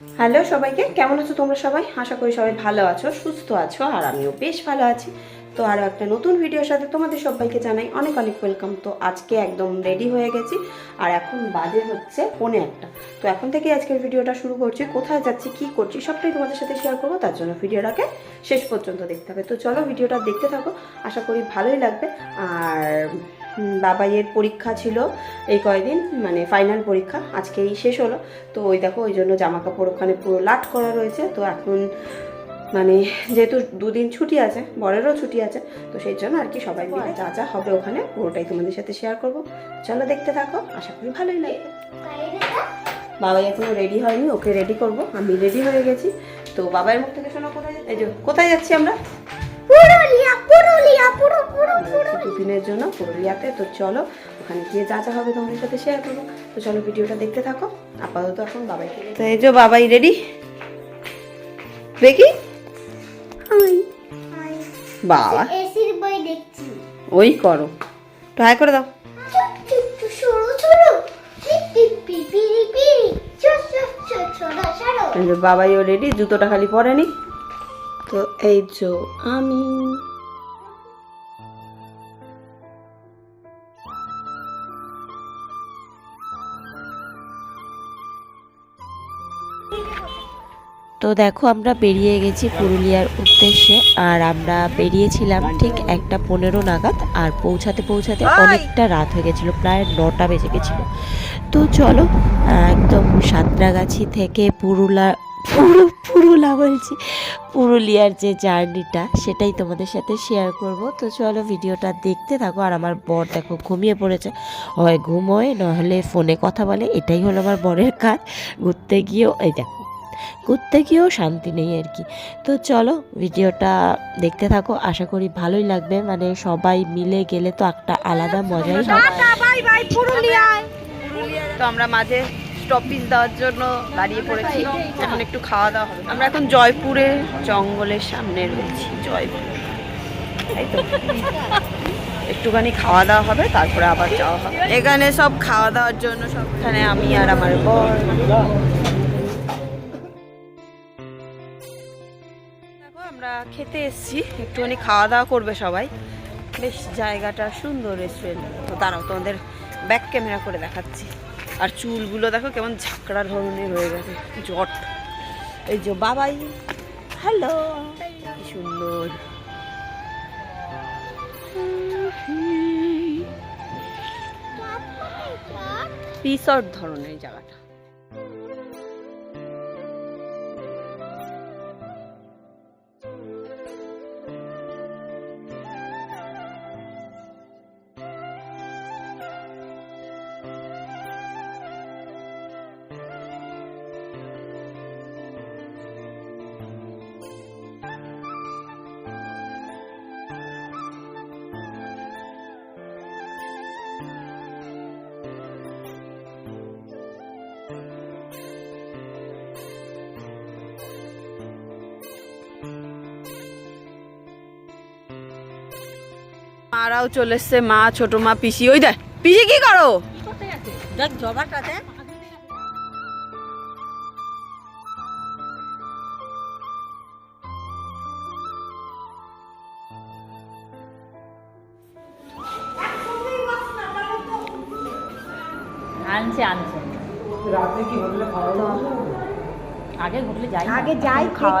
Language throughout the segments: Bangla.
হ্যালো সবাইকে, কেমন আছো তোমরা সবাই? আশা করি সবাই ভালো আছো, সুস্থ আছো, আর আমিও বেশ ভালো আছি। তো আরও একটা নতুন ভিডিওর সাথে তোমাদের সবাইকে জানাই অনেক অনেক ওয়েলকাম তো আজকে একদম রেডি হয়ে গেছি, আর এখন বাজে হচ্ছে পৌনে একটা। তো এখন থেকে আজকের ভিডিওটা শুরু করছি, কোথায় যাচ্ছি, কি করছি, সবটাই তোমাদের সাথে শেয়ার করব, তার জন্য ভিডিওটাকে শেষ পর্যন্ত দেখতে হবে। তো চলো ভিডিওটা দেখতে থাকো, আশা করি ভালোই লাগবে। আর বাবাইয়ের পরীক্ষা ছিল এই কয়দিন মানে ফাইনাল পরীক্ষা, আজকেই শেষ হলো। তো ওই দেখো, ওই জন্য জামা কাপড় ওখানে পুরো লাট করা রয়েছে। তো এখন মানে যেহেতু দুদিন ছুটি আছে, বরেরও ছুটি আছে, তো সেই জন্য আর কি সবাই মিলে যা যা হবে ওখানে, পুরোটাই তোমাদের সাথে শেয়ার করব। চলো দেখতে থাকো, আশা করি ভালোই লাগবে। বাবাই এখনও রেডি হয়নি, ওকে রেডি করব। আমি রেডি হয়ে গেছি। তো বাবার মুখ থেকে শোনো, কোথায় এই যে, কোথায় যাচ্ছি আমরা? পুরুলিয়া পুরুলিয়া পুরো পুরো আমরা দুদিনের জন্য পুরুলিয়াতে তো চলো ওখানে গিয়ে যা যা হবে তোমাদের সাথে শেয়ার করব। তো চলো ভিডিওটা দেখতে থাকো। আপাতত এখন বাবাইকে তো এই যে বাবাই রেডি দেখি। বাবা। এসির বই দেখছি। ওই করো। ট্রাই করে দাও। যে বাবাইও রেডি জুতোটা খালি পরেনি তো এই যে আমি তো দেখো আমরা বেরিয়ে গেছি পুরুলিয়ার উদ্দেশ্যে আর আমরা বেরিয়েছিলাম ঠিক একটা পনেরো নাগাদ আর পৌঁছাতে পৌঁছাতে অনেকটা রাত হয়ে গেছিল প্রায় নটা বেজে গেছিল। তো চলো একদম সাঁতরাগাছি থেকে পুরুলা পুরু পুরুলা বলছি পুরুলিয়ার যে জার্নিটা সেটাই তোমাদের সাথে শেয়ার করব। তো চলো ভিডিওটা দেখতে থাকো আর আমার বর দেখো ঘুমিয়ে পড়েছে। হয় ঘুমোয় নাহলে ফোনে কথা বলে এটাই হলো আমার বরের কাজ। ঘুরতে গিয়েও এই দেখো। ঘুরতে গিয়েও শান্তি নেই আর কি। তো চলো ভিডিওটা দেখতে থাকো আশা করি ভালোই লাগবে। মানে সবাই মিলে গেলে তো একটা আলাদা মজাই হয়। বাই বাই পুরুলিয়ায়। তো আমরা মাঝে স্টপিস দেওয়ার জন্য দাঁড়িয়ে পড়েছি। এখন একটু খাওয়া দাওয়া হবে। আমরা এখন জয়পুরে জঙ্গলের সামনে রয়েছি জয়পুর। এই তো? একটুখানি খাওয়া দাওয়া হবে তারপরে আবার যাওয়া হবে। এখানে সব খাওয়া দাওয়ার জন্য সবখানে আমি আর আমার বর। আমরা খেতে এসেছি। একটুখানি খাওয়া দাওয়া করবে সবাই। বেশ, জায়গাটা সুন্দর রেস্টুরেন্ট তো দাঁড়াও, তোমাদের ব্যাক ক্যামেরা করে দেখাচ্ছি। আর চুলগুলো দেখো কেমন ঝাঁকড়া ধরনের হয়ে গেছে জট। এই যে বাবাই হ্যালো সুন্দর। রিসর্ট ধরনের জায়গাটা। মারাও চলে এসছে মা ছোট মা পিসি। ওই দেখ পিসি কি করো? দেখ জবাটাতে আনছে আনছে। আগে যাই। আগে যাই খাওয়া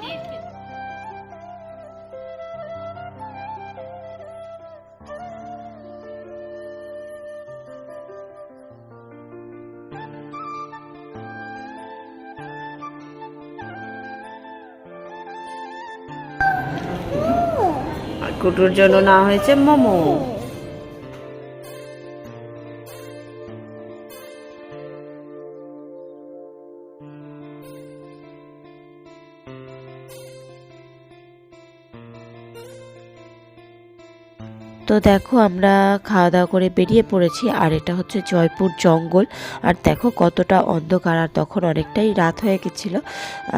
কুটুর জন্য না হয়েছে মোমো। তো দেখো আমরা খাওয়া দাওয়া করে বেরিয়ে পড়েছি আর এটা হচ্ছে জয়পুর জঙ্গল। আর দেখো কতটা অন্ধকার আর তখন অনেকটাই রাত হয়ে গেছিল।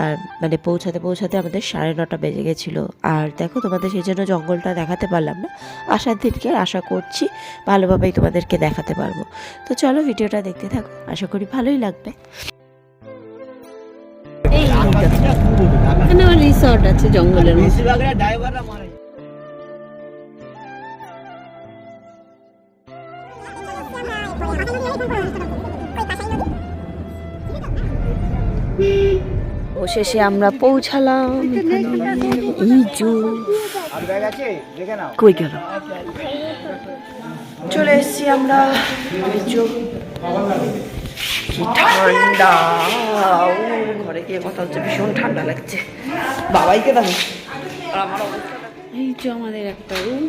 আর মানে পৌঁছাতে পৌঁছাতে আমাদের সাড়ে নটা বেজে গেছিল। আর দেখো তোমাদের সেই জন্য জঙ্গলটা দেখাতে পারলাম না। আসার দিনকে আশা করছি ভালোভাবেই তোমাদেরকে দেখাতে পারব। তো চলো ভিডিওটা দেখতে থাকো আশা করি ভালোই লাগবে। রিসর্ট আছে জঙ্গলের মধ্যে। অবশেষে আমরা পৌঁছালাম এই জু কই গেল? চলে এসেছি আমরা। এই জু। ঠান্ডা। ঘরে গিয়ে কথা হচ্ছে, ভীষণ ঠান্ডা লাগছে। বাবাইকে দেখো আর এই আমাদের একটা রুম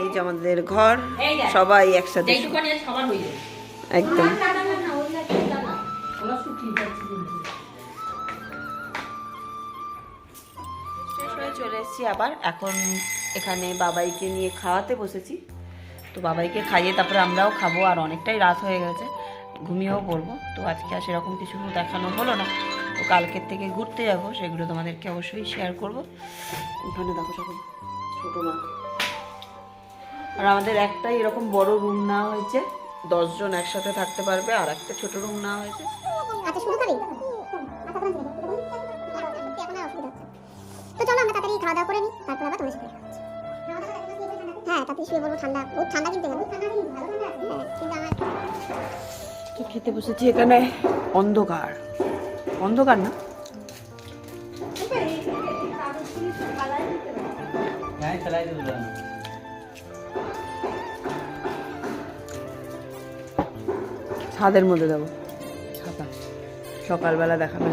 এই যে আমাদের ঘর সবাই একসাথে একদম। চলে এসেছি আবার। এখন এখানে বাবাইকে নিয়ে খাওয়াতে বসেছি। তো বাবাইকে খাইয়ে তারপরে আমরাও খাব আর অনেকটাই রাত হয়ে গেছে। ঘুমিয়েও পড়ব। তো আজকে আর সেরকম কিছু দেখানো হলো না। তো কালকের থেকে ঘুরতে যাব সেগুলো তোমাদেরকে অবশ্যই শেয়ার করব। এখানে দেখো সকল ছোটো মা। আর আমাদের একটাই এরকম বড় রুম নেওয়া হয়েছে দশজন একসাথে থাকতে পারবে আর একটা ছোট রুম নেওয়া হয়েছে আচ্ছা শুরু করি এখন আর অসুবিধা হচ্ছে না। তো চলো আমরা তাড়াতাড়ি খাওয়া দাওয়া করে নিই তারপর আবার তোমাদের সাথে হ্যাঁ তাড়াতাড়ি শুয়ে বলব ঠান্ডা বহুত ঠান্ডা কিন্তু এখানে হ্যাঁ কিন্তু আমার তো খেতে বসেছি এখানে অন্ধকার অন্ধকার না ছাদের মধ্যে দেবো। ছাতা। সকালবেলা দেখাবে